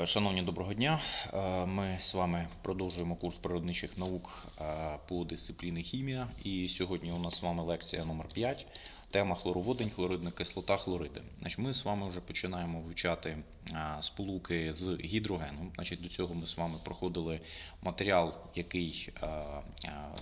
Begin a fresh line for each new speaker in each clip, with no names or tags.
Е, Шановні, доброго дня. Е, Ми з вами продовжуємо курс природничих наук е, по дисципліні хімія. І сьогодні у нас з вами лекція номер 5. Тема хлороводень, хлоридна кислота, хлориди. Значить, ми з вами вже починаємо вивчати сполуки з гідрогеном. Значить, до цього ми з вами проходили матеріал, який,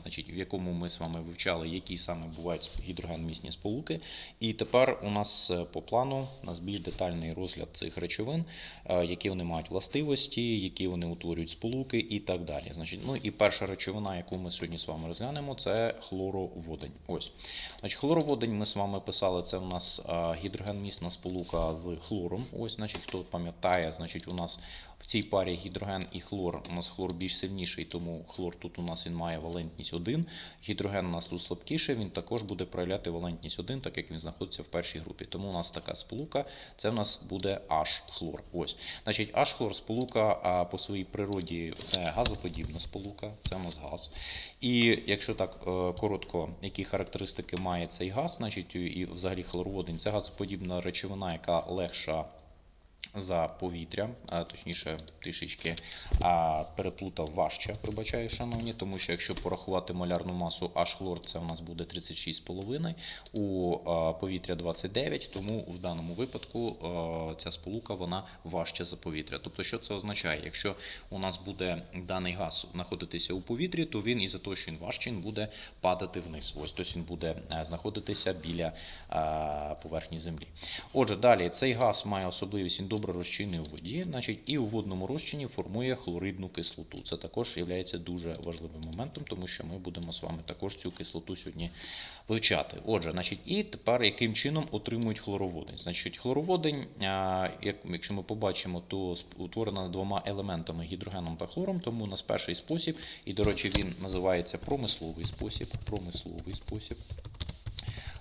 значить, в якому ми з вами вивчали, які саме бувають гідрогенмісні сполуки. І тепер у нас е, по плану у нас більш детальний розгляд цих речовин, е, які вони мають властивості, які вони утворюють сполуки і так далі. Значить, ну і перша речовина, яку ми сьогодні з вами розглянемо, це хлороводень. Ось. Значить, хлороводень ми з вами писали, це у нас гідрогенмісна сполука з хлором. Ось, значить, хто пам'ятає, значить, у нас в цій парі гідроген і хлор. У нас хлор більш сильніший, тому хлор тут у нас він має валентність 1. Гідроген у нас тут слабкіший, він також буде проявляти валентність 1, так як він знаходиться в першій групі. Тому у нас така сполука, це у нас буде H-хлор. Ось. Значить, H-хлор сполука а по своїй природі це газоподібна сполука, це у нас газ. І якщо так е, коротко, які характеристики має цей газ, значить і взагалі хлороводень це газоподібна речовина, яка легша за повітря, а, точніше, трішечки а, переплутав важче, вибачаю, шановні, тому що якщо порахувати молярну масу H-хлор, це у нас буде 36,5, у а, повітря 29, тому в даному випадку а, ця сполука вона важча за повітря. Тобто, що це означає? Якщо у нас буде даний газ знаходитися у повітрі, то він із-за того, що він важчий, він буде падати вниз. Ось тобто він буде е, знаходитися біля а, поверхні землі. Отже, далі цей газ має особливість, він добре розчинний у воді, значить, і у водному розчині формує хлоридну кислоту. Це також є дуже важливим моментом, тому що ми будемо з вами також цю кислоту сьогодні вивчати. Отже, значить, і тепер яким чином отримують хлороводень? Значить, хлороводень, якщо ми побачимо, то утворена двома елементами гідрогеном та хлором, тому у нас перший спосіб, і, до речі, він називається промисловий спосіб. Промисловий спосіб.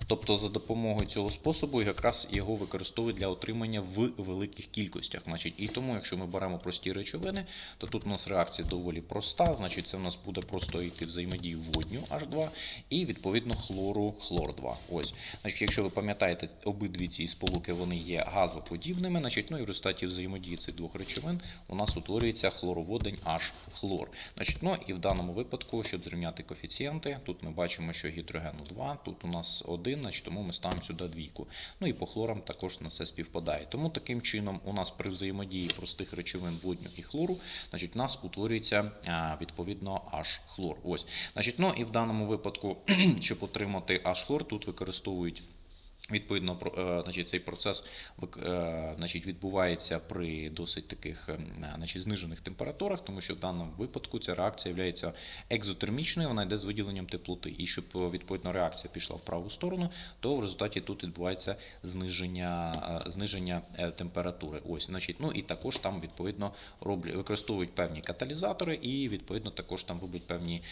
Тобто за допомогою цього способу якраз його використовують для отримання в великих кількостях. Значить, і тому, якщо ми беремо прості речовини, то тут у нас реакція доволі проста. Значить, це у нас буде просто йти взаємодію водню H2 і відповідно хлору хлор 2. Ось, значить, якщо ви пам'ятаєте, обидві ці сполуки вони є газоподібними, значить, ну і в результаті взаємодії цих двох речовин у нас утворюється хлороводень H хлор. Значить, ну і в даному випадку, щоб зрівняти коефіцієнти, тут ми бачимо, що гідрогену 2, тут у нас 1, значить, тому ми ставимо сюди двійку. Ну і по хлорам також на це співпадає. Тому таким чином у нас при взаємодії простих речовин водню і хлору, значить, у нас утворюється відповідно аж хлор. Ось, значить, ну і в даному випадку, щоб отримати аж хлор, тут використовують. Відповідно, е, значить, цей процес е, значить, відбувається при досить таких ем, е, значить, знижених температурах, тому що в даному випадку ця реакція є екзотермічною, вона йде з виділенням теплоти. І щоб відповідно реакція пішла в праву сторону, то в результаті тут відбувається зниження, зниження температури. Ось, значить, ну і також там відповідно роблять, використовують певні каталізатори, і відповідно також там роблять певні,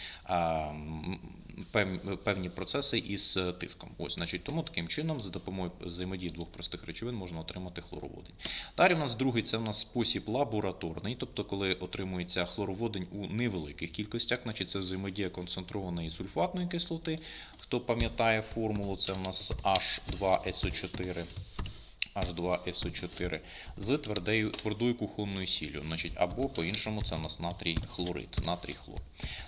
певні процеси із тиском. Ось, значить, тому таким чином, за допомогою взаємодії двох простих речовин можна отримати хлороводень. Далі у нас другий це у нас спосіб лабораторний, тобто коли отримується хлороводень у невеликих кількостях, значить це взаємодія концентрованої сульфатної кислоти. Хто пам'ятає формулу, це у нас H2SO4. H2SO4 з твердою, твердою кухонною сіллю, значить, або по-іншому це у нас натрій хлорид, натрій хлор.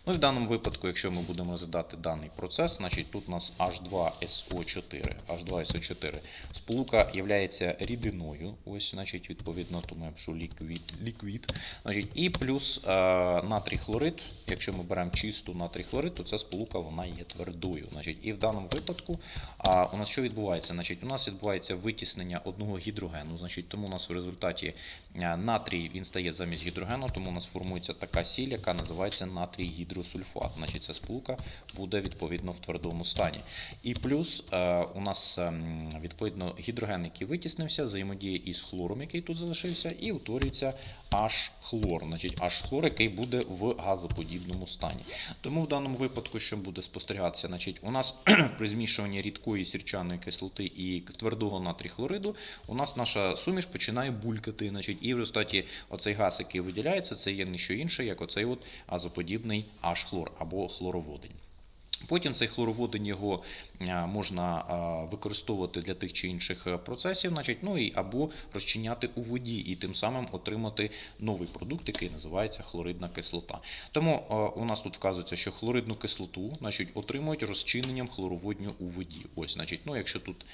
Ну і в даному випадку, якщо ми будемо розглядати даний процес, значить тут у нас H2SO4. H2SO4 сполука є рідиною, ось, значить, відповідно, тому я пишу ліквід, ліквід. Значить, і плюс е, натрій хлорид, якщо ми беремо чисту натрій хлорид, то ця сполука вона є твердою. Значить, і в даному випадку а, у нас що відбувається? Значить, у нас відбувається витіснення гідрогену. Значить, тому у нас в результаті натрій він стає замість гідрогену, тому у нас формується така сіль, яка називається натрій гідросульфат. Значить, ця сполука буде відповідно в твердому стані. І плюс е, у нас ем, відповідно гідроген, який витіснився, взаємодіє із хлором, який тут залишився, і утворюється H-хлор. Значить, H-хлор, який буде в газоподібному стані. Тому в даному випадку, що буде спостерігатися, значить, у нас при змішуванні рідкої сірчаної кислоти і твердого натрій хлориду, у нас наша суміш починає булькати. Значить, і в результаті оцей газ, який виділяється, це є не що інше, як оцей от газоподібний H-хлор або хлороводень. Потім цей хлороводень його можна використовувати для тих чи інших е, процесів, значить, ну і або розчиняти у воді, і тим самим отримати новий продукт, який називається хлоридна кислота. Тому у нас тут вказується, що хлоридну кислоту значить, отримують розчиненням хлороводню у воді. Ось, значить, ну, якщо тут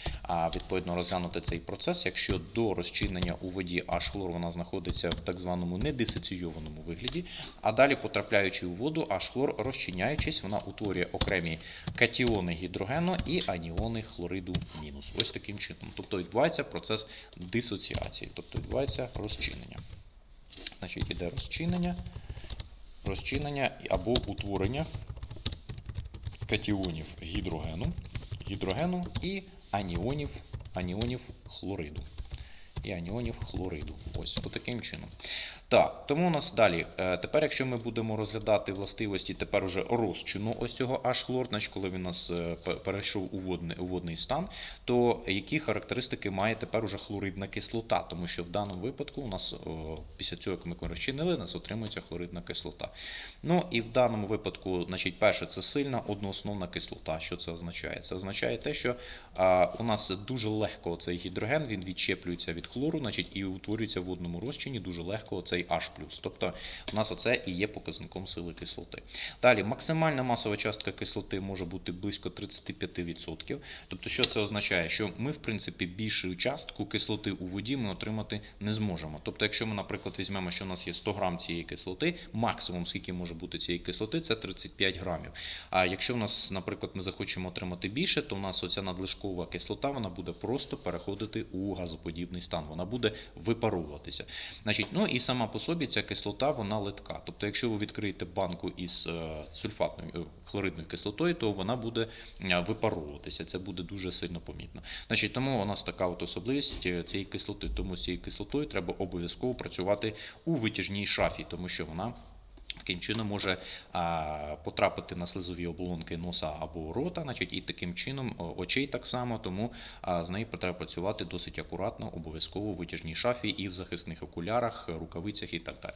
відповідно розглянути цей процес, якщо до розчинення у воді аж хлор вона знаходиться в так званому недисоційованому вигляді, а далі потрапляючи у воду, аж хлор розчиняючись, вона утворює окремі катіони гідрогену і аніони хлориду мінус. Ось таким чином. Тобто відбувається процес дисоціації, тобто відбувається розчинення. Значить, іде розчинення, розчинення або утворення катіонів гідрогену, гідрогену і аніонів, аніонів хлориду. І аніонів хлориду. Ось таким чином. Так, тому у нас далі. е, Тепер, якщо ми будемо розглядати властивості тепер уже розчину ось цього H-хлор, значить, коли він у нас е, перейшов у водний, у водний стан, то які характеристики має тепер уже хлоридна кислота? Тому що в даному випадку у нас після цього, як ми розчинили, у нас отримується хлоридна кислота. Ну і в даному випадку, значить, перше, це сильна одноосновна кислота. Що це означає? Це означає те, що а, у нас дуже легко цей гідроген він відчеплюється від хлору, значить, і утворюється в водному розчині дуже легко цей H+. Тобто у нас оце і є показником сили кислоти. Далі, максимальна масова частка кислоти може бути близько 35%. Тобто, що це означає? Що ми, в принципі, більшу частку кислоти у воді ми отримати не зможемо. Тобто, якщо ми, наприклад, візьмемо, що у нас є 100 грам цієї кислоти, максимум, скільки може бути цієї кислоти, це 35 грамів. А якщо в нас, наприклад, ми захочемо отримати більше, то у нас оця надлишкова кислота вона буде просто переходити у газоподібний стан, вона буде випаровуватися. Значить, ну і сама по собі ця кислота вона литка. Тобто, якщо ви відкриєте банку із е, сульфатною е, хлоридною кислотою, то вона буде е, випаровуватися. Це буде дуже сильно помітно. Значить, тому у нас така от особливість цієї кислоти. Тому з цією кислотою треба обов'язково працювати у витяжній шафі, тому що вона. Таким чином може потрапити на слизові оболонки носа або рота, значить, і таким чином очей так само, тому з нею треба працювати досить акуратно, обов'язково у витяжній шафі і в захисних окулярах, рукавицях і так далі.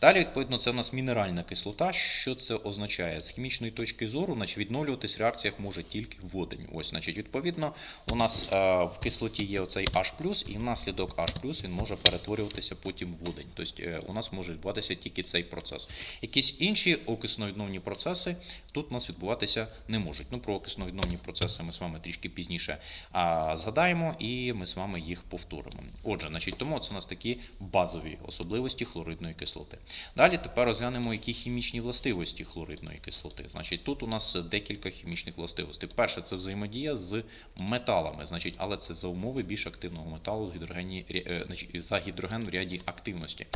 Далі, відповідно, це у нас мінеральна кислота. Що це означає? З хімічної точки зору, значить, відновлюватись в реакціях може тільки водень. Ось, значить, відповідно, у нас в кислоті є оцей H+, і внаслідок H+, він може перетворюватися потім в водень. Тобто е, у нас може відбуватися тільки цей процес. Якісь інші окисно-відновні процеси тут у нас відбуватися не можуть. Ну, про окисно-відновні процеси ми з вами трішки пізніше а, згадаємо, і ми з вами їх повторимо. Отже, значить, тому це у нас такі базові особливості хлоридної кислоти. Далі тепер розглянемо, які хімічні властивості хлоридної кислоти. Значить, тут у нас декілька хімічних властивостей. Перше, це взаємодія з металами, значить, але це за умови більш активного металу в гідрогені, е, значить, за гідроген в ряді активності.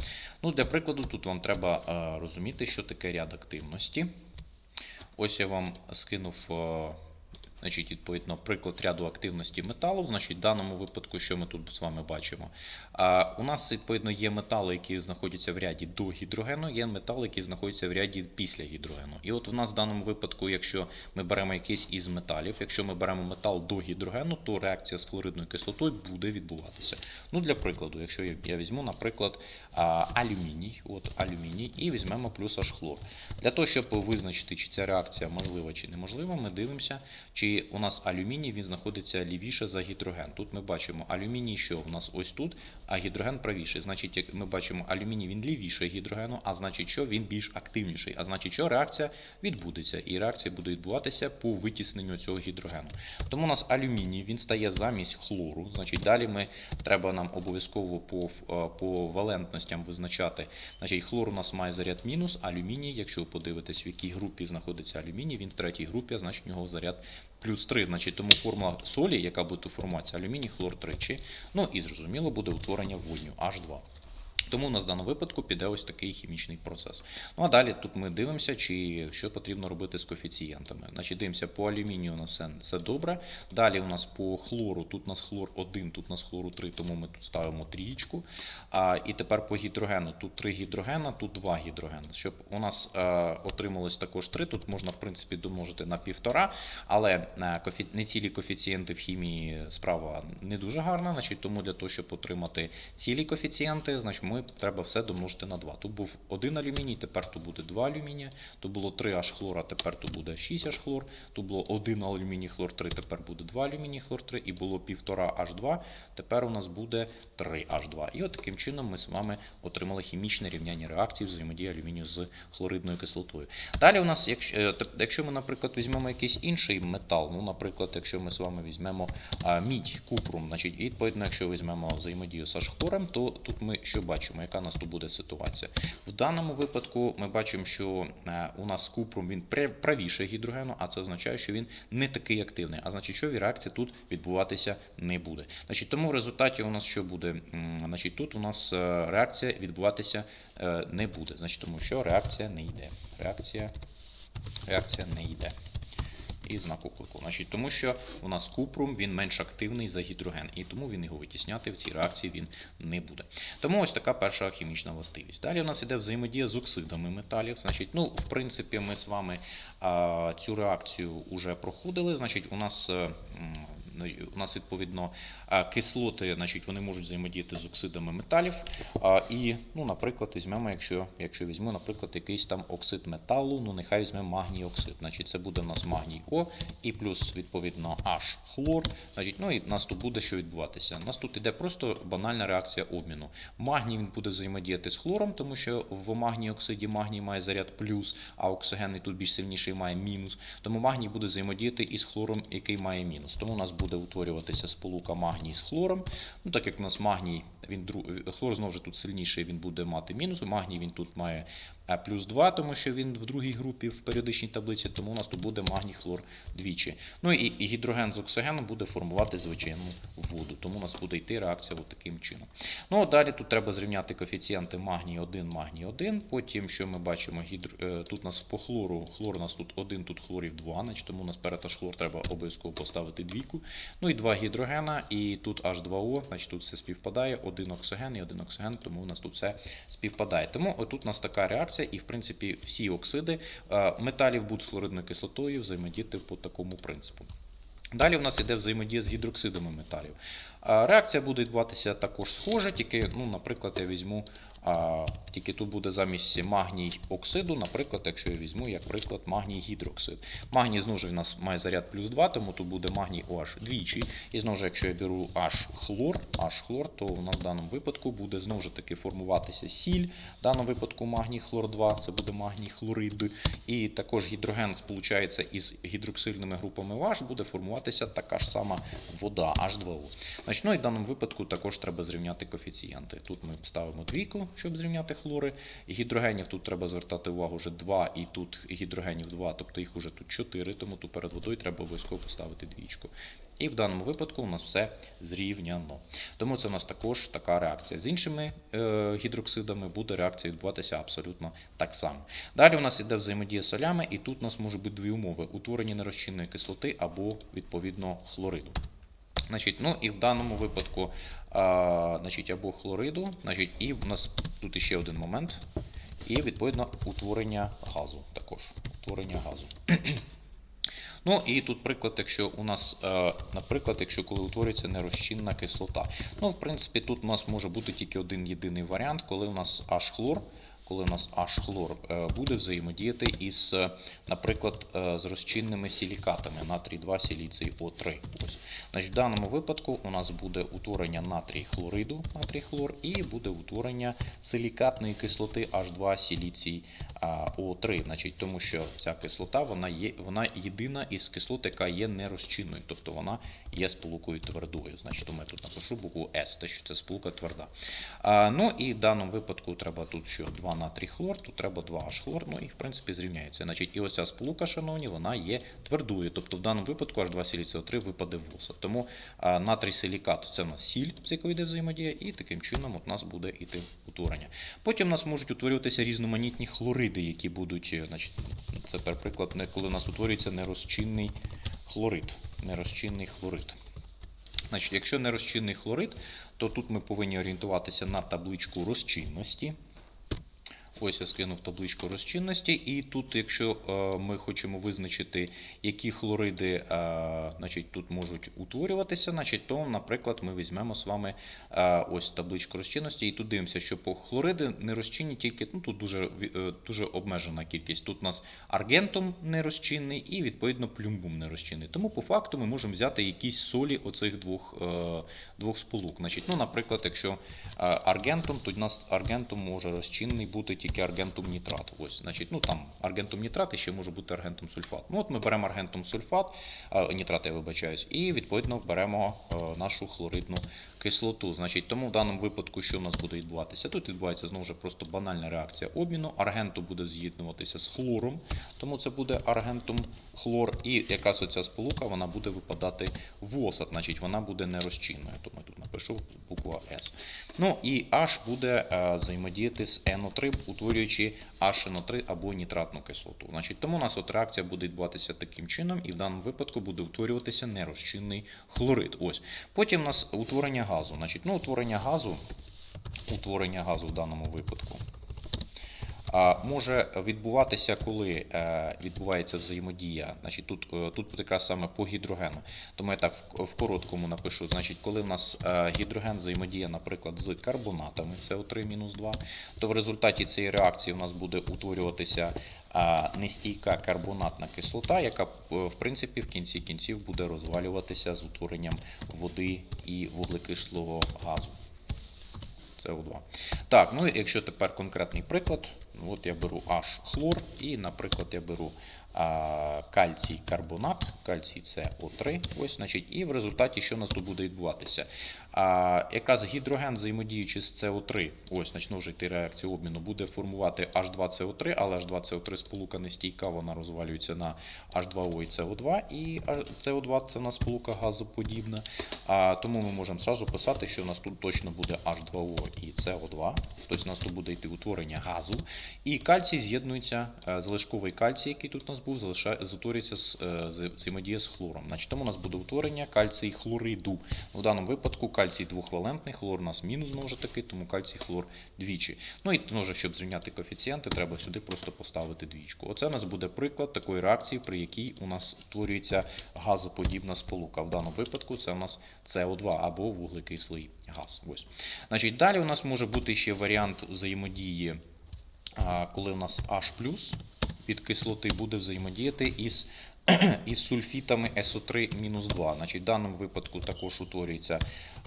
Ну, Для прикладу, тут вам треба е, розуміти, що таке ряд активності. Ось я вам скинув. Значить, відповідно, приклад ряду активності металу. Значить, в даному випадку, що ми тут з вами бачимо, а, у нас відповідно є метали, які знаходяться в ряді до гідрогену, є метали, які знаходяться в ряді після гідрогену. І от у нас в даному випадку, якщо ми беремо якийсь із металів, якщо ми беремо метал до гідрогену, то реакція з хлоридною кислотою буде відбуватися. Ну, для прикладу, якщо я візьму, наприклад, алюміній, от алюміній, і візьмемо плюс аж хлор. Для того, щоб визначити, чи ця реакція можлива чи неможлива, ми дивимося, чи у нас алюміній він знаходиться лівіше за гідроген. Тут ми бачимо алюміній, що у нас ось тут, а гідроген правіше. Значить, як ми бачимо, алюміній він лівіше гідрогену, а значить, що він більш активніший. А значить, що реакція відбудеться, і реакція буде відбуватися по витісненню цього гідрогену. Тому у нас алюміній він стає замість хлору. Значить, далі ми треба нам обов'язково по, е, по валентностям визначати. Значить, хлор у нас має заряд мінус, алюміній, якщо ви подивитесь, в якій групі знаходиться алюміній, він в третій групі, значить у нього заряд плюс 3. Значить, тому формула солі, яка буде формуватися, алюміній, хлор тричі. Ну і зрозуміло буде утворення водню H2. Тому у нас в даному випадку піде ось такий хімічний процес. Ну а далі тут ми дивимося, чи що потрібно робити з коефіцієнтами. Значить, дивимося по алюмінію, у нас все, все добре. Далі у нас по хлору, тут у нас хлор 1, тут у нас хлору 3, тому ми тут ставимо трієчку. А, і тепер по гідрогену. Тут 3 гідрогена, тут 2 гідрогени. Щоб у нас е, отрималось також 3, тут можна в принципі домножити на півтора, але е, коефі... нецілі коефіцієнти в хімії справа не дуже гарна. Значить, тому для того, щоб отримати цілі коефіцієнти, значить ми треба все домножити на 2. Тут був один алюміній, тепер тут буде 2 алюмінія. Тут було 3 аж хлора, тепер тут буде 6 аж хлор. Тут було 1 алюміній хлор 3, тепер буде 2 алюміній хлор 3. І було 1,5 аж 2, тепер у нас буде 3 аж 2. І от таким чином ми з вами отримали хімічне рівняння реакції взаємодії алюмінію з хлоридною кислотою. Далі у нас, якщо, е, ми, наприклад, візьмемо якийсь інший метал, ну, наприклад, якщо ми з вами візьмемо а, мідь, купрум, значить, відповідно, якщо візьмемо взаємодію з аж хлором, то тут ми що бачимо, яка у нас тут буде ситуація? В даному випадку ми бачимо, що е, у нас купрум він правіше гідрогену, а це означає, що він не такий активний. А значить, що реакція тут відбуватися не буде. Значить, тому в результаті у нас що буде? Значить, тут у нас е, реакція відбуватися е, не буде. Значить, тому що реакція не йде. Реакція, реакція не йде. І знак оклику. Значить, тому що у нас купрум він менш активний за гідроген, і тому він його витісняти в цій реакції він не буде. Тому ось така перша хімічна властивість. Далі у нас іде взаємодія з оксидами металів. Значить, ну, в принципі, ми з вами а, цю реакцію вже проходили. Значить, у нас. Е, ну, У нас відповідно кислоти, значить, вони можуть взаємодіяти з оксидами металів. І, ну, наприклад, візьмемо, якщо, якщо візьму, наприклад, якийсь там оксид металу, ну нехай візьмемо магній оксид. Значить, це буде у нас магній О і плюс, відповідно, H хлор. Значить, ну і в нас тут буде що відбуватися. У нас тут іде просто банальна реакція обміну. Магній він буде взаємодіяти з хлором, тому що в магній оксиді магній має заряд плюс, а оксигенний тут більш сильніший має мінус. Тому магній буде взаємодіяти із хлором, який має мінус. Тому у нас буде утворюватися сполука магній з хлором. Ну, так як у нас магній, він хлор знову ж тут сильніший, він буде мати мінус. Магній він тут має плюс 2, тому що він в другій групі в періодичній таблиці, тому у нас тут буде магній хлор двічі. Ну і, і гідроген з оксигеном буде формувати звичайну воду, тому у нас буде йти реакція таким чином. Ну, а далі тут треба зрівняти коефіцієнти магній 1, магній 1. Потім, що ми бачимо, гідр... е, тут у нас по хлору, хлор у нас тут 1, тут хлорів 2, значить, тому у нас перед аж хлор треба обов'язково поставити двійку. Ну і два гідрогена, і тут H2O, значить тут все співпадає, один оксиген і один оксиген, тому у нас тут все співпадає. Тому отут у нас така реакція, і в принципі всі оксиди е, металів будуть з хлоридною кислотою взаємодіяти по такому принципу. Далі в нас йде взаємодія з гідроксидами металів. Реакція буде відбуватися також схожа, тільки, ну, наприклад, я візьму, а, тільки тут буде замість магній оксиду, наприклад, якщо я візьму, як приклад, магній гідроксид. Магній знову ж у нас має заряд плюс 2, тому тут буде магній OH двічі. І знову ж, якщо я беру H хлор, H хлор, то у нас в даному випадку буде знову ж таки формуватися сіль. В даному випадку магній хлор 2, це буде магній хлорид. І також гідроген сполучається із гідроксильними групами OH, буде формуватися така ж сама вода H2O. Значить, ну і в даному випадку також треба зрівняти коефіцієнти. Тут ми ставимо двійку, щоб зрівняти хлори. Гідрогенів тут треба звертати увагу вже 2, і тут гідрогенів 2, тобто їх вже тут 4, тому тут перед водою треба обов'язково поставити двічку. І в даному випадку у нас все зрівняно. Тому це у нас також така реакція. З іншими е, гідроксидами буде реакція відбуватися абсолютно так само. Далі у нас іде взаємодія з солями, і тут у нас може бути дві умови: утворення нерозчинної кислоти або відповідно хлориду. Значить, ну і в даному випадку а, значить, або хлориду, значить, і в нас тут іще один момент. І відповідно утворення газу також. Утворення газу. Ну і тут приклад, якщо у нас, е, наприклад, якщо коли утворюється нерозчинна кислота. Ну, в принципі, тут у нас може бути тільки один єдиний варіант, коли у нас H-хлор, коли у нас H-хлор е, буде взаємодіяти із, е, наприклад, е, з розчинними силікатами натрій 2 сіліцій О3. Ось. Значить, в даному випадку у нас буде утворення натрій хлориду, натрій хлор, і буде утворення силікатної кислоти H2 сіліцій О3. Значить, тому що ця кислота вона є, вона єдина із кислот, яка є нерозчинною, тобто вона є сполукою твердою. Значить, тому я тут напишу букву С, те, що це сполука тверда. А, ну і в даному випадку треба тут що 2 натрій хлор, тут треба 2 H хлор, ну і в принципі зрівняється. Значить, і ось ця сполука, шановні, вона є твердою. Тобто в даному випадку H2 сіліцій О3 випаде в воса. Тому натрій силікат це у нас сіль, з якою йде взаємодія, і таким чином от у нас буде йти утворення. Потім у нас можуть утворюватися різноманітні хлориди, які будуть, е, значить, це приклад, коли у нас утворюється нерозчинний хлорид. Нерозчинний хлорид. Значить, якщо нерозчинний хлорид, то тут ми повинні орієнтуватися на табличку розчинності. Ось я скинув табличку розчинності, і тут, якщо е, ми хочемо визначити, які хлориди е, значить, тут можуть утворюватися, значить, то, наприклад, ми візьмемо з вами е, ось табличку розчинності, і тут дивимося, що по хлориди не розчинні тільки ну, тут дуже, дуже обмежена кількість. Тут у нас аргентум нерозчинний і відповідно плюмбум нерозчинний. Тому по факту ми можемо взяти якісь солі оцих двох, двох сполук. Значить, ну, наприклад, якщо аргентум, то у нас аргентум може розчинний бути тільки аргентум нітрат. Ось, значить, ну там аргентум нітрат і ще може бути аргентум сульфат. Ну, от ми беремо аргентум сульфат, нітрат, я вибачаюсь, і відповідно беремо е, нашу хлоридну кислоту. Значить, тому в даному випадку, що у нас буде відбуватися? Тут відбувається знову ж просто банальна реакція обміну. Аргенту буде з'єднуватися з хлором, тому це буде аргентум хлор. І якраз оця сполука вона буде випадати в осад, значить вона буде нерозчинною. Тому я тут напишу буква С. Ну і H буде е, взаємодіяти з NO3, утворюючи HNO3 або нітратну кислоту. Значить, тому у нас от реакція буде відбуватися таким чином, і в даному випадку буде утворюватися нерозчинний хлорид. Ось. Потім у нас утворення газу. Значить, ну, утворення газу, утворення газу в даному випадку. Може відбуватися, коли е, відбувається взаємодія. Значить, тут, е, тут якраз саме по гідрогену. Тому я так в, короткому напишу. Значить, коли в нас е, гідроген взаємодіє, наприклад, з карбонатами СО3-2, то в результаті цієї реакції у нас буде утворюватися нестійка карбонатна кислота, яка е, в принципі в кінці кінців буде розвалюватися з утворенням води і вуглекислого газу. СО2. Так, ну якщо тепер конкретний приклад, от я беру H хлор і, наприклад, я беру а, кальцій карбонат, кальцій СО3, ось, значить, і в результаті що у нас тут буде відбуватися? А, якраз гідроген, взаємодіючи з СО3, ось почну вже йти реакція обміну, буде формувати H2CO3, але H2CO3 сполука нестійка, вона розвалюється на H2O і CO2, і CO2 це у нас сполука газоподібна. А, тому ми можемо зразу писати, що у нас тут точно буде H2O і CO2, тобто у нас тут буде йти утворення газу. І кальцій з'єднується, е, залишковий кальцій, який тут у нас був, залишає, зутворюється з е, взаємодія з хлором. Значить, тому у нас буде утворення кальцій хлориду. В даному випадку кальцій двохвалентний, хлор у нас мінус знову ж таки, тому кальцій хлор двічі. Ну і знову ж, щоб зрівняти коефіцієнти, треба сюди просто поставити двічку. Оце у нас буде приклад такої реакції, при якій у нас утворюється газоподібна сполука. В даному випадку це у нас СО2 або вуглекислий газ. Ось. Значить, далі у нас може бути ще варіант взаємодії, коли у нас H від кислоти буде взаємодіяти із, із сульфітами СО3-2. Значить, в даному випадку також утворюється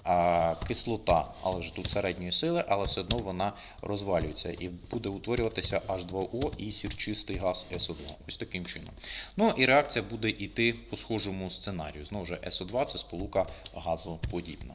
а, кислота, але ж тут середньої сили, але все одно вона розвалюється і буде утворюватися H2O і сірчистий газ СО2. Ось таким чином. Ну і реакція буде йти по схожому сценарію. Знову ж СО2 це сполука газоподібна.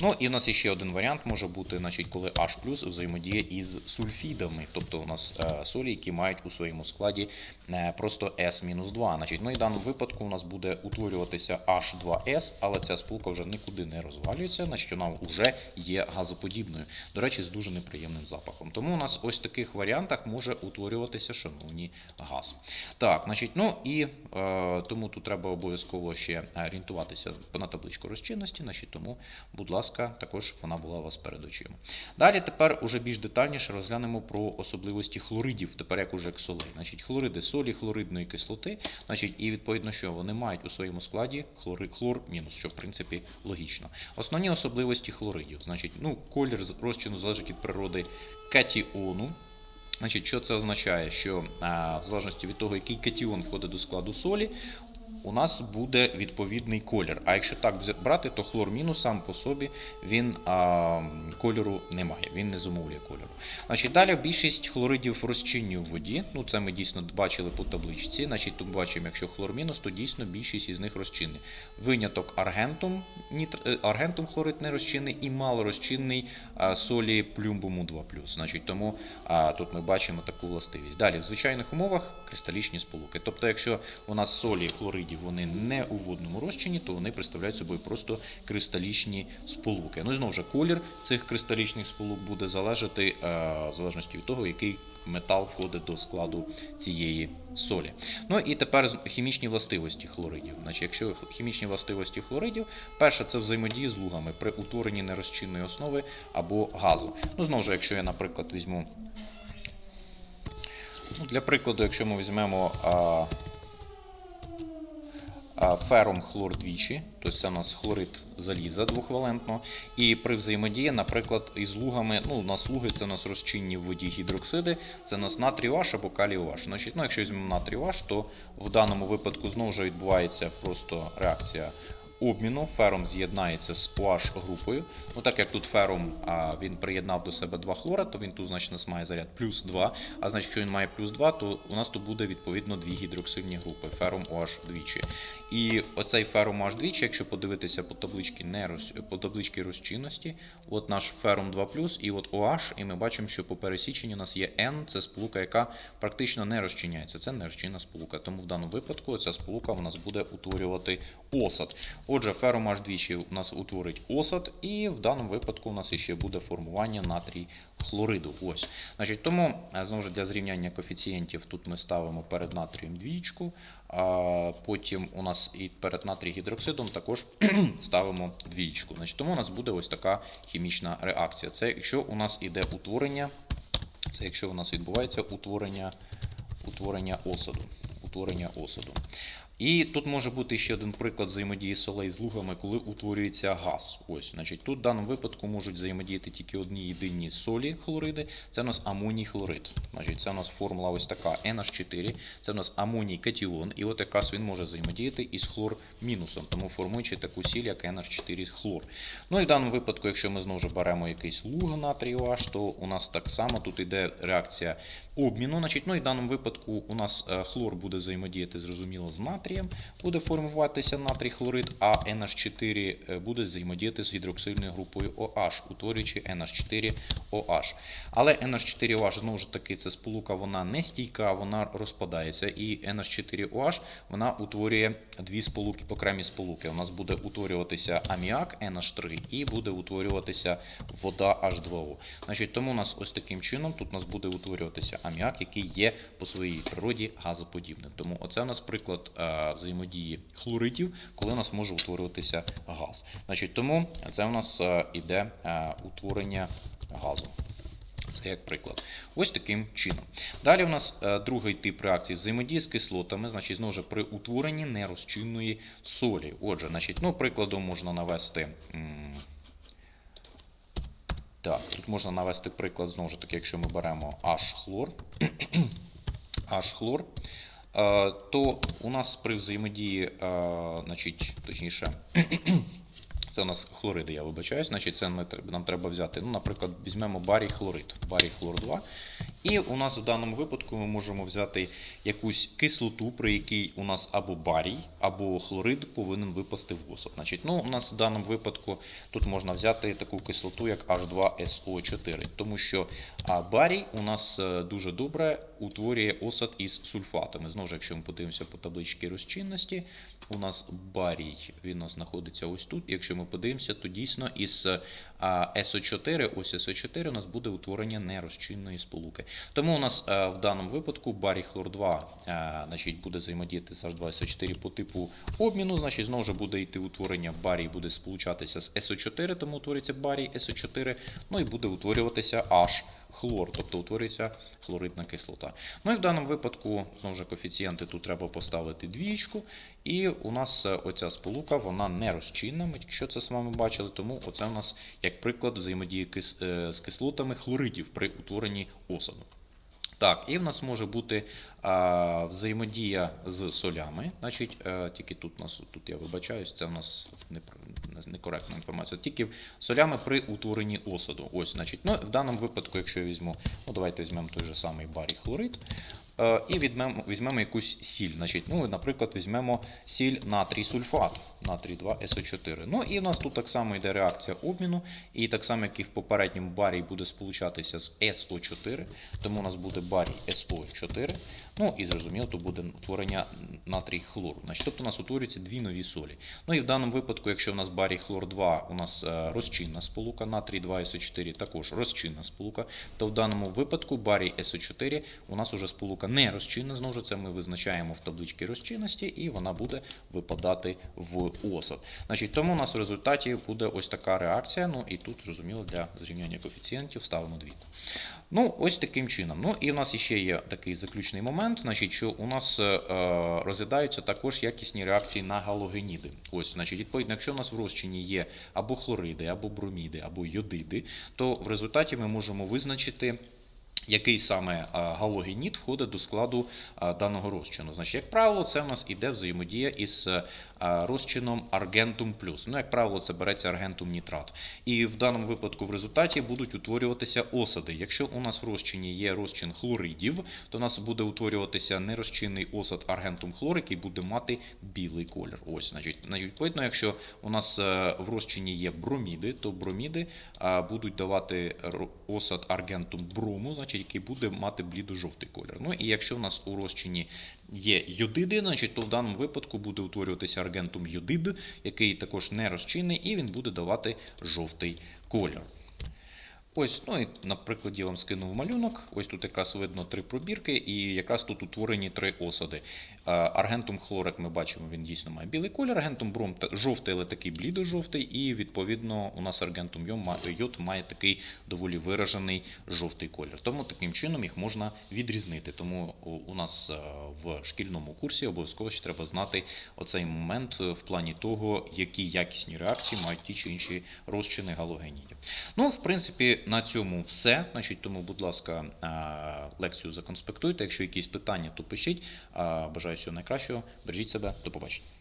Ну і у нас ще один варіант може бути, значить, коли H взаємодіє із сульфідами, тобто у нас е, солі, які мають у своєму складі е, просто S-2. Значить, ну і в даному випадку у нас буде утворюватися H2S, але ця сполука вже нікуди не розвалюється, значить вона вже є газоподібною. До речі, з дуже неприємним запахом. Тому у нас ось в таких варіантах може утворюватися, шановні, газ. Так, значить, ну і е, тому тут треба обов'язково ще орієнтуватися на табличку розчинності, значить, тому, будь ласка, також вона була у вас перед очима. Далі тепер уже більш детальніше розглянемо про особливості хлоридів, тепер як уже солей. Значить, хлориди солі хлоридної кислоти, значить, і відповідно, що вони мають у своєму складі хлори, хлор мінус, що в принципі логічно. Основні особливості хлоридів, значить, ну, колір розчину залежить від природи катіону. Значить, що це означає? Що а, в залежності від того, який катіон входить до складу солі, у нас буде відповідний колір. А якщо так брати, то хлор мінус сам по собі він а, кольору не має, він не зумовлює кольору. Значить, далі більшість хлоридів розчинні у воді. Ну, це ми дійсно бачили по табличці. Значить, тут бачимо, якщо хлор мінус, то дійсно більшість із них розчинні. Виняток аргентум, нітр... е, аргентум хлорид не розчинний і малорозчинний а, солі плюмбуму 2 Значить, тому а, тут ми бачимо таку властивість. Далі, в звичайних умовах кристалічні сполуки. Тобто, якщо у нас солі хлоридів вони не у водному розчині, то вони представляють собою просто кристалічні сполуки. Ну і знову ж колір цих кристалічних сполук буде залежати е, в залежності від того, який метал входить до складу цієї солі. Ну і тепер хімічні властивості хлоридів. Значить, якщо хімічні властивості хлоридів, перше це взаємодії з лугами при утворенні нерозчинної основи або газу. Ну знову ж, якщо я, наприклад, візьму Ну, Для прикладу, якщо ми візьмемо а, ферум хлор двічі, тобто це у нас хлорид заліза двохвалентно. І при взаємодії, наприклад, із лугами, ну, у нас луги це у нас розчинні в воді гідроксиди, це у нас натрій OH або калій OH. Значить, ну, якщо візьмемо натрій OH, то в даному випадку знову ж відбувається просто реакція обміну. Ферум з'єднається з OH групою. Ну так як тут ферум а, він приєднав до себе 2 хлора, то він тут значить нас має заряд плюс 2. А значить, якщо він має плюс 2, то у нас тут буде відповідно дві гідроксильні групи ферум OH двічі. І оцей ферум OH двічі, якщо подивитися по табличці не роз... по табличці розчинності, от наш ферум 2 і от OH, і ми бачимо, що по пересіченні у нас є N, це сполука, яка практично не розчиняється. Це нерозчинна сполука. Тому в даному випадку ця сполука у нас буде утворювати осад. Отже, ферум аж двічі у нас утворить осад, і в даному випадку у нас ще буде формування натрій хлориду. Ось. Значить, тому е, знову ж для зрівняння коефіцієнтів тут ми ставимо перед натрієм двічку, а потім у нас і перед натрій гідроксидом також ставимо двічку. Значить, тому у нас буде ось така хімічна реакція. Це якщо у нас іде утворення, це якщо у нас відбувається утворення, утворення осаду. Утворення осаду. І тут може бути ще один приклад взаємодії солей з лугами, коли утворюється газ. Ось, значить, тут в даному випадку можуть взаємодіяти тільки одні єдині солі хлориди. Це у нас амоній хлорид. Значить, це у нас формула ось така NH4. Це у нас амоній катіон. І от якраз він може взаємодіяти із хлор мінусом, тому формуючи таку сіль, як NH4 хлор. Ну і в даному випадку, якщо ми знову ж беремо якийсь луг натрію H, то у нас так само тут йде реакція обміну. Значить, ну і в даному випадку у нас е, хлор буде взаємодіяти зрозуміло з натрієм, буде формуватися натрій хлорид, а NH4 е, буде взаємодіяти з гідроксильною групою OH, утворюючи NH4OH. Але NH4OH знову ж таки це сполука, вона не стійка, вона розпадається. І NH4OH вона утворює дві сполуки, окремі сполуки. У нас буде утворюватися аміак NH3 і буде утворюватися вода H2O. Значить, тому у нас ось таким чином тут у нас буде утворюватися аміак, який є по своїй природі газоподібним. Тому оце у нас приклад е, взаємодії хлоридів, коли у нас може утворюватися газ. Значить, тому це у нас е, іде е, утворення газу. Це як приклад. Ось таким чином. Далі у нас е, другий тип реакції взаємодії з кислотами, значить, знову ж при утворенні нерозчинної солі. Отже, значить, ну, прикладом можна навести. Так, тут можна навести приклад, знову ж таки, якщо ми беремо H-хлор, H-хлор, то у нас при взаємодії, е, значить, точніше, це у нас хлориди, я вибачаюсь. Значить, це нам треба взяти. Ну, наприклад, візьмемо барій хлорид, барій хлор 2. І у нас в даному випадку ми можемо взяти якусь кислоту, при якій у нас або барій, або хлорид повинен випасти в осад. Значить, ну, у нас в даному випадку тут можна взяти таку кислоту, як H2SO4, тому що барій у нас е, дуже добре утворює осад із сульфатами. Знову ж, якщо ми подивимося по табличці розчинності, у нас барій він у нас знаходиться ось тут. Якщо ми подивимося, то дійсно із а, SO4, ось SO4 у нас буде утворення нерозчинної сполуки. Тому у нас е, в даному випадку барій хлор 2 е, значить, буде взаємодіяти з H2SO4 по типу обміну, значить знову ж буде йти утворення барій буде сполучатися з SO4, тому утвориться барій SO4, ну і буде утворюватися H хлор, тобто утворюється хлоридна кислота. Ну і в даному випадку, знову ж коефіцієнти тут треба поставити двічку, і у нас е, оця сполука вона не розчинна, ми тільки що це з вами бачили, тому оце у нас як приклад взаємодії е, з кислотами хлоридів при утворенні осаду. Так, і в нас може бути а, взаємодія з солями. Значить, е, тільки тут у нас тут я вибачаюсь, це в нас не- некоректна інформація. Тільки солями при утворенні осаду. Ось, значить, ну, в даному випадку, якщо я візьму, ну давайте візьмемо той же самий барій хлорид. е, І візьмемо, візьмемо якусь сіль. Значить, ну, наприклад, візьмемо сіль натрій сульфат, натрій 2SO4. Ну і в нас тут так само йде реакція обміну, і так само, як і в попередньому барій буде сполучатися з SO4, тому у нас буде барій SO4. Ну і зрозуміло, то буде утворення натрій хлору. Значить, тобто у нас утворюються дві нові солі. Ну і в даному випадку, якщо у нас барій хлор 2, у нас е, розчинна сполука, натрій 2SO4 також розчинна сполука, то в даному випадку барій SO4 у нас уже сполука не розчинна, знову ж це ми визначаємо в табличці розчинності, і вона буде випадати в осад. Значить, тому у нас в результаті буде ось така реакція. Ну і тут, зрозуміло, для зрівняння коефіцієнтів ставимо двійку. Ну, ось таким чином. Ну і у нас ще є такий заключний момент, значить, що у нас е, розглядаються також якісні реакції на галогеніди. Ось, значить, відповідно, якщо у нас в розчині є або хлориди, або броміди, або йодиди, то в результаті ми можемо визначити. Який саме е, галогенід входить до складу е, даного розчину? Значить, як правило, це у нас іде взаємодія із розчином аргентум плюс. Ну, як правило, це береться аргентум нітрат. І в даному випадку в результаті будуть утворюватися осади. Якщо у нас в розчині є розчин хлоридів, то у нас буде утворюватися нерозчинний осад аргентум хлор, який буде мати білий колір. Ось, значить, відповідно, якщо у нас е, в розчині є броміди, то броміди будуть давати осад аргентум брому, значить, який буде мати блідо-жовтий колір. Ну і якщо у нас у розчині є йодиди, значить, то в даному випадку буде утворюватися аргентум йодид, який також не розчинний, і він буде давати жовтий колір. Ось, ну і на прикладі вам скинув малюнок. Ось тут якраз видно три пробірки, і якраз тут утворені три осади. Е, Аргентум хлор, як ми бачимо, він дійсно має білий колір. Аргентум бром жовтий, але такий блідо-жовтий. І відповідно у нас аргентум йод має такий доволі виражений жовтий колір. Тому таким чином їх можна відрізнити. Тому у- у нас е, в шкільному курсі обов'язково ще треба знати оцей момент е, в плані того, які якісні реакції мають ті чи інші розчини галогенідів. Ну, в принципі, на цьому все. Значить, тому, будь ласка, е, лекцію законспектуйте. Якщо якісь питання, то пишіть. Бажаю всього найкращого. Бережіть себе. До побачення.